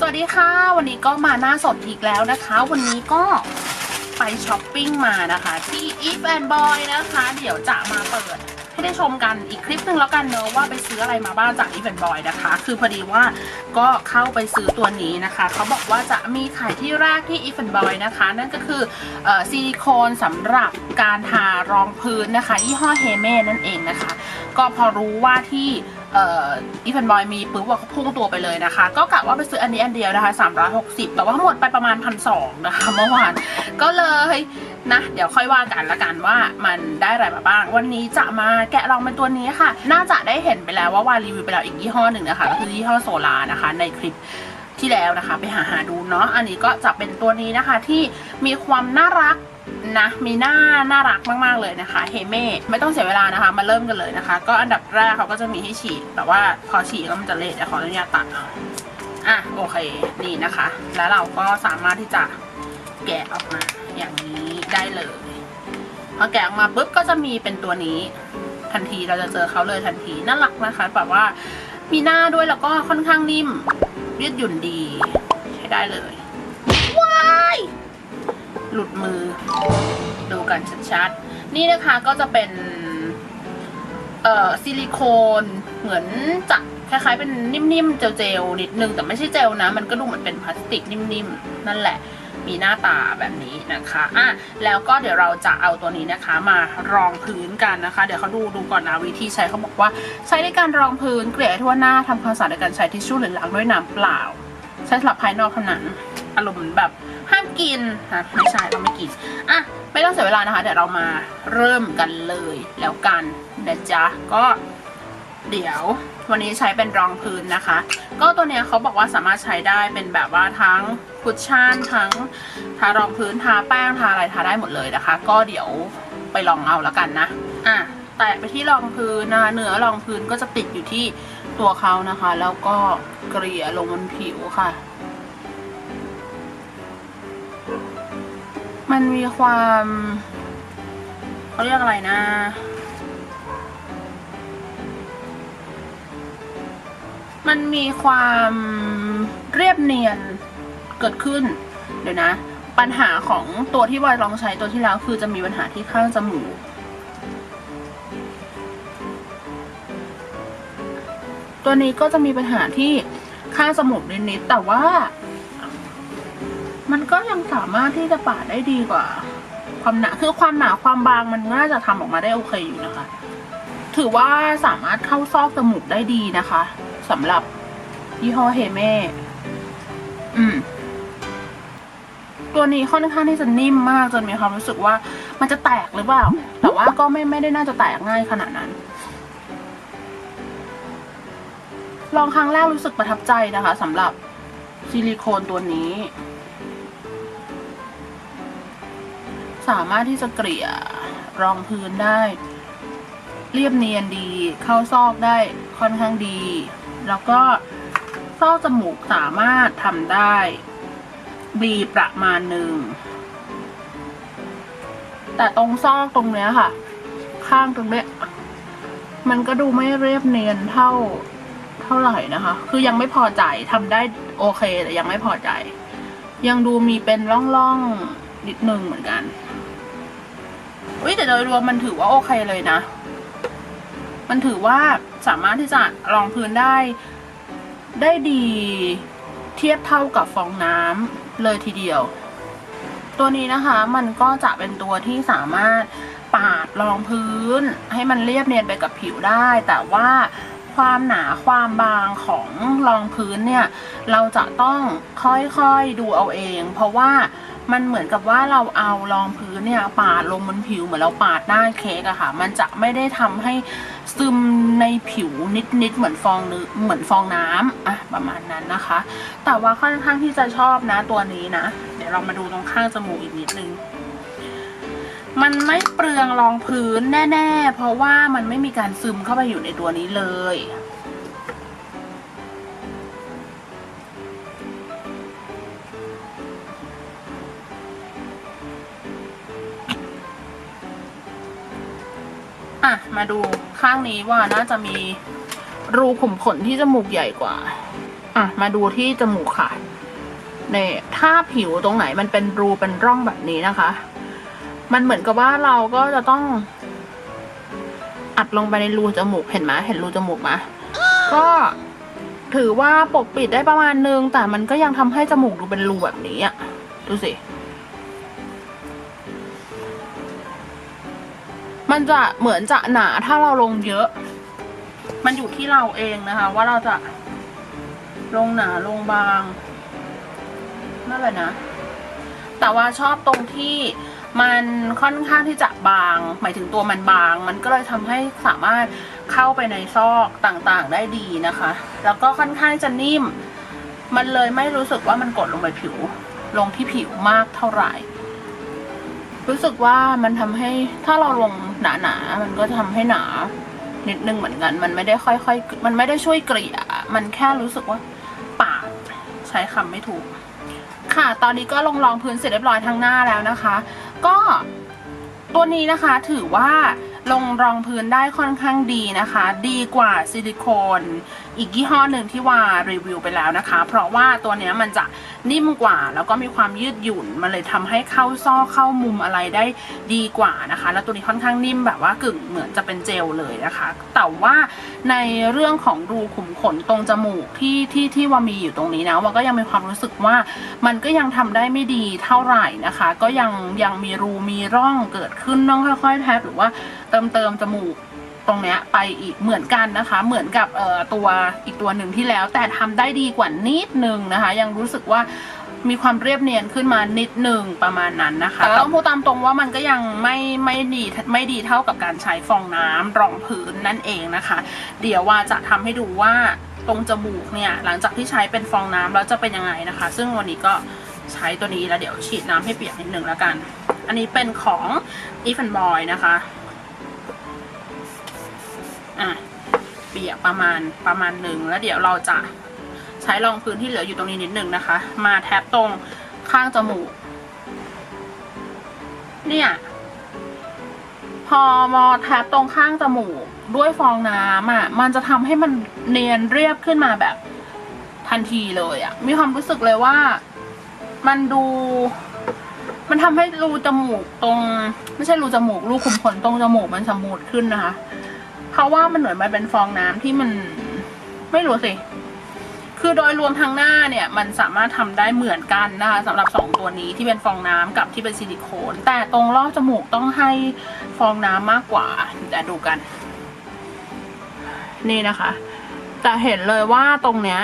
สวัสดีค่ะ วันนี้ก็มาหน้าสดอีกแล้วนะคะ วันนี้ก็ไปช้อปปิ้งมานะคะ ที่ If and Boy นะคะ เดี๋ยวจะมาเปิดให้ได้ชมกันอีกคลิปหนึ่งแล้วกันเนอะว่าไปซื้ออะไรมาบ้างจาก If and Boy นะคะ คือพอดีว่าก็เข้าไปซื้อตัวนี้นะคะ เขาบอกว่าจะมีขายที่แรกที่ If and Boy นะคะ นั่นก็คือออซิลิโคนสำหรับการทารองพื้นนะคะยี่ห้อเฮเม่นั่นเองนะคะ ก็พอรู้ว่าที่ อีฟันบอยมีปุ๊บว่าเขาพุ่งตัวไปเลยนะคะ ก็กะว่าไปซื้ออันนี้อันเดียวนะคะ 360 แต่ว่าหมดไปประมาณพันสองนะคะเมื่อวานก็เลยนะเดี๋ยวค่อยว่ากันละกันว่ามันได้อะไรมาบ้าง วันนี้จะมาแกะลองเป็นตัวนี้ค่ะ น่าจะได้เห็นไปแล้วว่าวารีวิวไปแล้วอีกยี่ห้อหนึ่งนะคะก็คือยี่ห้อโซลานะคะ ในคลิปที่แล้วนะคะ ไปหาหาดูเนาะอันนี้ก็จะเป็นตัวนี้นะคะที่มีความน่ารัก นะมีหน้าน่ารักมากๆเลยนะคะเฮเม่ไม่ต้องเสียเวลานะคะมาเริ่มกันเลยนะคะ ก็อันดับแรกเขาก็จะมีให้ฉีดแต่ว่าพอฉีดแล้วมันจะเละเดี๋ยวขออนุญาตตัดเอาอะโอเคนี่นะคะ แล้วเราก็สามารถที่จะแกะออกมาอย่างนี้ได้เลยพอแกะออกมาปุ๊บก็จะมีเป็นตัวนี้ทันทีเราจะเจอเขาเลยทันทีน่ารักนะคะแบบว่ามีหน้าด้วยแล้วก็ค่อนข้างนิ่มยืดหยุ่นดีใช้ได้เลยว้าย หลุดมือ ดูกันชัดๆ นี่นะคะก็จะเป็น เอ่อซิลิโคนเหมือนจะคล้ายๆเป็นนิ่มๆ เจลๆ นิดนึง แต่ไม่ใช่เจลนะ มันก็ดูเหมือนเป็นพลาสติกนิ่มๆ นั่นแหละ มีหน้าตาแบบนี้นะคะอะแล้วก็เดี๋ยวเราจะเอาตัวนี้นะคะ มารองพื้นกันนะคะ เดี๋ยวเขาดูดูก่อนนะวิธีใช้เขาบอกว่าใช้ในการรองพื้นเกลี่ยทั่วหน้าทำความสะอาดในการใช้ทิชชู่หรือล้างด้วยน้ำเปล่า ใช้สำหรับภายนอกเท่านั้นอารมณ์แบบ ห้ามกินนะไม่ใช่เราไม่กินอะไม่ต้องเสียเวลานะคะ เดี๋ยวเรามาเริ่มกันเลยแล้วกันนะจ๊ะก็เดี๋ยววันนี้ใช้เป็นรองพื้นนะคะ ก็ตัวเนี้ยเขาบอกว่าสามารถใช้ได้เป็นแบบว่าทั้งคุชชั่นทั้งทารองพื้นทาแป้งทาอะไรทาได้หมดเลยนะคะ ก็เดี๋ยวไปลองเอาแล้วกันนะอะแตะไปที่รองพื้นนะคะเนื้อรองพื้นก็จะติดอยู่ที่ตัวเขานะคะ แล้วก็เกลี่ยลงบนผิวค่ะ มันมีความเขาเรียกอะไรนะ มันมีความเรียบเนียนเกิดขึ้น เดี๋ยวนะ ปัญหาของตัวที่วายลองใช้ตัวที่แล้วคือจะมีปัญหาที่ข้างจมูกตัวนี้ก็จะมีปัญหาที่ข้างจมูกนิดๆแต่ว่า มันก็ยังสามารถที่จะปาดได้ดีกว่า ความหนาคือความหนาความบางมันน่าจะทำออกมาได้โอเคอยู่นะคะ ถือว่าสามารถเข้าซอกจมูกได้ดีนะคะสำหรับยี่ห้อเฮเม่อืม ตัวนี้ค่อนข้างที่จะนิ่มมากจนมีความรู้สึกว่า มันจะแตกหรือเปล่า แต่ว่าก็ไม่ไม่ได้น่าจะแตกง่ายขนาดนั้นลองครั้งแรกรู้สึกประทับใจนะคะสำหรับซิลิโคนตัวนี้ สามารถที่จะเกลี่ยรองพื้นได้ เรียบเนียนดี เข้าซอกได้ค่อนข้างดี แล้วก็ซอกจมูกสามารถทำได้ดีประมาณหนึ่ง แต่ตรงซอกตรงเนี้ยค่ะ ข้างตรงเนี้ยมันก็ดูไม่เรียบเนียนเท่าเท่าไหร่นะคะ คือยังไม่พอใจทำได้โอเคแต่ยังไม่พอใจ ยังดูมีเป็นร่องๆนิดนึงเหมือนกัน อุ้ยแต่โดยรวมมันถือว่าโอเคเลยนะ มันถือว่าสามารถที่จะรองพื้นได้ ได้ดีเทียบเท่ากับฟองน้ำเลยทีเดียว ตัวนี้นะคะมันก็จะเป็นตัวที่สามารถปาดรองพื้น ให้มันเรียบเนียนไปกับผิวได้ แต่ว่าความหนาความบางของรองพื้นเนี่ย เราจะต้องค่อยๆดูเอาเอง เพราะว่า มันเหมือนกับว่าเราเอารองพื้นเนี่ยปาดลงบนผิวเหมือนเราปาดหน้าเค้กอะค่ะ มันจะไม่ได้ทำให้ซึมในผิวนิดๆเหมือนฟองนึเหมือนฟองน้ำอะประมาณนั้นนะคะ แต่ว่าค่อนข้างที่จะชอบนะตัวนี้นะ เดี๋ยวเรามาดูตรงข้างจมูกอีกนิดนึงมันไม่เปลืองรองพื้นแน่ ๆ เพราะว่ามันไม่มีการซึมเข้าไปอยู่ในตัวนี้เลย อะ มาดูข้างนี้ว่าน่าจะมีรูขุมขนที่จมูกใหญ่กว่า อะ มาดูที่จมูกค่ะเนี่ยถ้าผิวตรงไหนมันเป็นรูเป็นร่องแบบนี้นะคะ มันเหมือนกับว่าเราก็จะต้อง อัดลงไปในรูจมูกเห็นไหมเห็นรูจมูกไหมก็ถือว่าปกปิดได้ประมาณนึง แต่มันก็ยังทำให้จมูกดูเป็นรูแบบนี้อะ ดูสิ มันจะเหมือนจะหนาถ้าเราลงเยอะ มันอยู่ที่เราเองนะคะ ว่าเราจะลงหนาลงบางนั่นแหละนะ แต่ว่าชอบตรงที่มันค่อนข้างที่จะบาง หมายถึงตัวมันบาง มันก็เลยทำให้สามารถเข้าไปในซอกต่างๆได้ดีนะคะ แล้วก็ค่อนข้างจะนิ่ม มันเลยไม่รู้สึกว่ามันกดลงไปผิว ลงที่ผิวมากเท่าไหร่ รู้สึกว่ามันทำให้ถ้าเราลงหนาๆมันก็ทำให้หนา นิดนึงเหมือนกัน มันไม่ได้ค่อยๆมันไม่ได้ช่วยเกลี่ยมันแค่รู้สึกว่าปาดใช้คำไม่ถูก ค่ะตอนนี้ก็ลงรองพื้นเสร็จเรียบร้อยทั้งหน้าแล้วนะคะ ก็ตัวนี้นะคะถือว่าลงรองพื้นได้ค่อนข้างดีนะคะ ดีกว่าซิลิโคน อีกยี่ห้อหนึ่งที่ว่ารีวิวไปแล้วนะคะ เพราะว่าตัวนี้มันจะนิ่มกว่า แล้วก็มีความยืดหยุ่น มันเลยทำให้เข้าซอกเข้ามุมอะไรได้ดีกว่านะคะ แล้วตัวนี้ค่อนข้างนิ่มแบบว่ากึ่งเหมือนจะเป็นเจลเลยนะคะ แต่ว่าในเรื่องของรูขุมขนตรงจมูกที่ที่ที่ว่ามีอยู่ตรงนี้นะมันก็ยังมีความรู้สึกว่ามันก็ยังทำได้ไม่ดีเท่าไหร่นะคะ ก็ยังยังมีรูมีร่องเกิดขึ้นต้องค่อยๆแทบหรือว่าเติมเติมจมูก ตรงเนี้ยไปอีกเหมือนกันนะคะ เหมือนกับเอ่อตัวอีกตัวหนึ่งที่แล้ว แต่ทำได้ดีกว่านิดนึงนะคะ ยังรู้สึกว่ามีความเรียบเนียนขึ้นมานิดนึงประมาณนั้นนะคะแต่ต้องพูดตามตรงว่ามันก็ยังไม่ไม่ดีไม่ดีเท่ากับการใช้ฟองน้ำรองพื้นนั่นเองนะคะ เดี๋ยวว่าจะทำให้ดูว่าตรงจมูกเนี่ยหลังจากที่ใช้เป็นฟองน้ำแล้วจะเป็นยังไงนะคะ ซึ่งวันนี้ก็ใช้ตัวนี้แล้วเดี๋ยวฉีดน้ำให้เปียกนิดนึงแล้วกัน อันนี้เป็นของ e v e n Boy นะคะ อะเปียกประมาณประมาณหนึ่งแล้วเดี๋ยวเราจะใช้รองพื้นที่เหลืออยู่ตรงนี้นิดหนึ่งนะคะ มาแทบตรงข้างจมูก เนี่ย พอมอแทบตรงข้างจมูกด้วยฟองน้ำอะ มันจะทำให้มันเนียนเรียบขึ้นมาแบบทันทีเลยอะ มีความรู้สึกเลยว่ามันดู มันทำให้รูจมูกตรง ไม่ใช่รูจมูกรูขุมขนตรงจมูกมันสมูทขึ้นนะคะ เพราะว่ามันเหมือนมันเป็นฟองน้ำที่มันไม่รู้สิ คือโดยรวมทางหน้าเนี่ย มันสามารถทำได้เหมือนกันนะคะสำหรับสองตัวนี้ที่เป็นฟองน้ำกับที่เป็นซิลิโคน แต่ตรงรอบจมูกต้องให้ฟองน้ำมากกว่าแต่ดูกัน นี่นะคะแต่เห็นเลยว่าตรงเนี้ย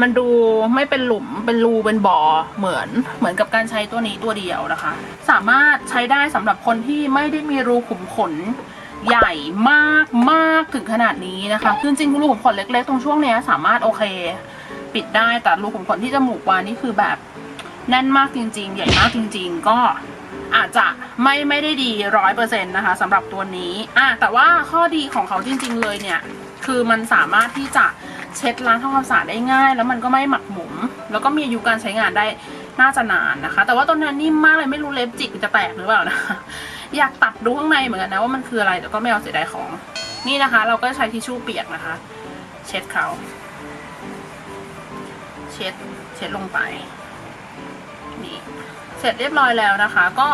มันดูไม่เป็นหลุมเป็นรูเป็นบ่อเหมือนเหมือนกับการใช้ตัวนี้ตัวเดียวนะคะ สามารถใช้ได้สำหรับคนที่ไม่ได้มีรูขุมขน ใหญ่มากมากถึงขนาดนี้นะคะคือจริงๆรูขุมขนเล็ก ๆ ตรงช่วงเนี้ยสามารถโอเค ปิดได้แต่รูขุมขนที่จมูกวานนี่คือแบบแน่นมากจริง ๆ ใหญ่มากจริง ๆ ก็อาจจะไม่ไม่ได้ดีร้อยเปอร์เซ็นต์นะคะสำหรับตัวนี้อะแต่ว่าข้อดีของเขาจริง ๆ เลยเนี่ย คือมันสามารถที่จะเช็ดล้างทำความสะอาดได้ง่าย แล้วมันก็ไม่หมักหมม แล้วก็มีอายุการใช้งานได้น่าจะนานนะคะ แต่ว่าตัวนี้นนิ่มมากเลยไม่รู้เล็บจิกจะแตกหรือเปล่านะ อยากตัดดูข้างในเหมือนกันนะว่ามันคืออะไรแต่ก็ไม่เอาเสียดายของ นี่นะคะ เราก็ใช้ทิชชู่เปียกนะคะ เช็ดเขาเช็ดเช็ดลงไปนี่เสร็จเรียบร้อยแล้วนะคะ ก็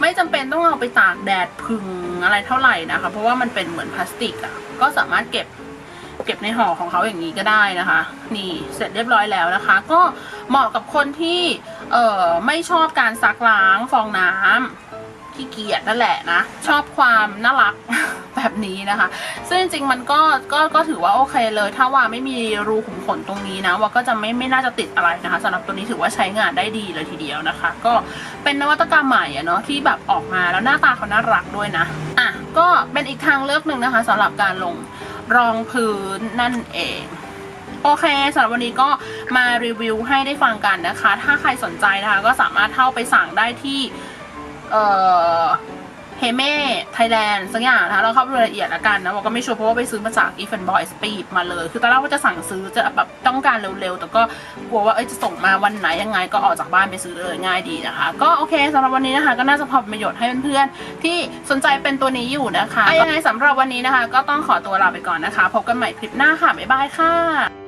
ไม่จำเป็นต้องเอาไปตากแดดพึงอะไรเท่าไหร่นะคะ เพราะว่ามันเป็นเหมือนพลาสติกอะ่ะ ก็สามารถเก็บเก็บในห่อของเขาอย่างนี้ก็ได้นะคะ นี่เสร็จเรียบร้อยแล้วนะคะ ก็เหมาะกับคนที่เอ่อไม่ชอบการซักล้างฟองน้ำ ขี้เกียจนั่นแหละนะ ชอบความน่ารักแบบนี้นะคะ ซึ่งจริงมันก็ก็ก็ถือว่าโอเคเลย ถ้าว่าไม่มีรูขุมขนตรงนี้นะว่าก็จะไม่ไม่น่าจะติดอะไรนะคะสำหรับตัวนี้ถือว่าใช้งานได้ดีเลยทีเดียวนะคะ ก็เป็นนวัตกรรมใหม่อะเนาะที่แบบออกมาแล้วหน้าตาเขาน่ารักด้วยนะอะก็เป็นอีกทางเลือกหนึ่งนะคะสำหรับการลงรองพื้นนั่นเองโอเคสำหรับวันนี้ก็มารีวิวให้ได้ฟังกันนะคะ ถ้าใครสนใจนะคะ ก็สามารถเข้าไปสั่งได้ที่ เอ่อเฮเม่ไทยแลนด์สักอย่างนะคะเราเข้าไปรายละเอียดล้วกันนะบอกก็ไม่ชัวร์เพราะว่าไปซื้อมาจาก e f e n Boys ไปหยิบมาเลย คือตอนแรกว่าจะสั่งซื้อจะแบบต้องการเร็วๆ แต่ก็กลัวว่าเอ้ยจะส่งมาวันไหนยังไงก็ออกจากบ้านไปซื้อเลยง่ายดีนะคะ ก็โอเคสำหรับวันนี้นะคะ ก็น่าจะพอประโยชน์ให้เพื่อนๆ ที่สนใจเป็นตัวนี้อยู่นะคะอะยังไงสำหรับวันนี้นะคะ ก็ต้องขอตัวลาไปก่อนนะคะ พบกันใหม่คลิปหน้าค่ะบ๊ายบายค่ะ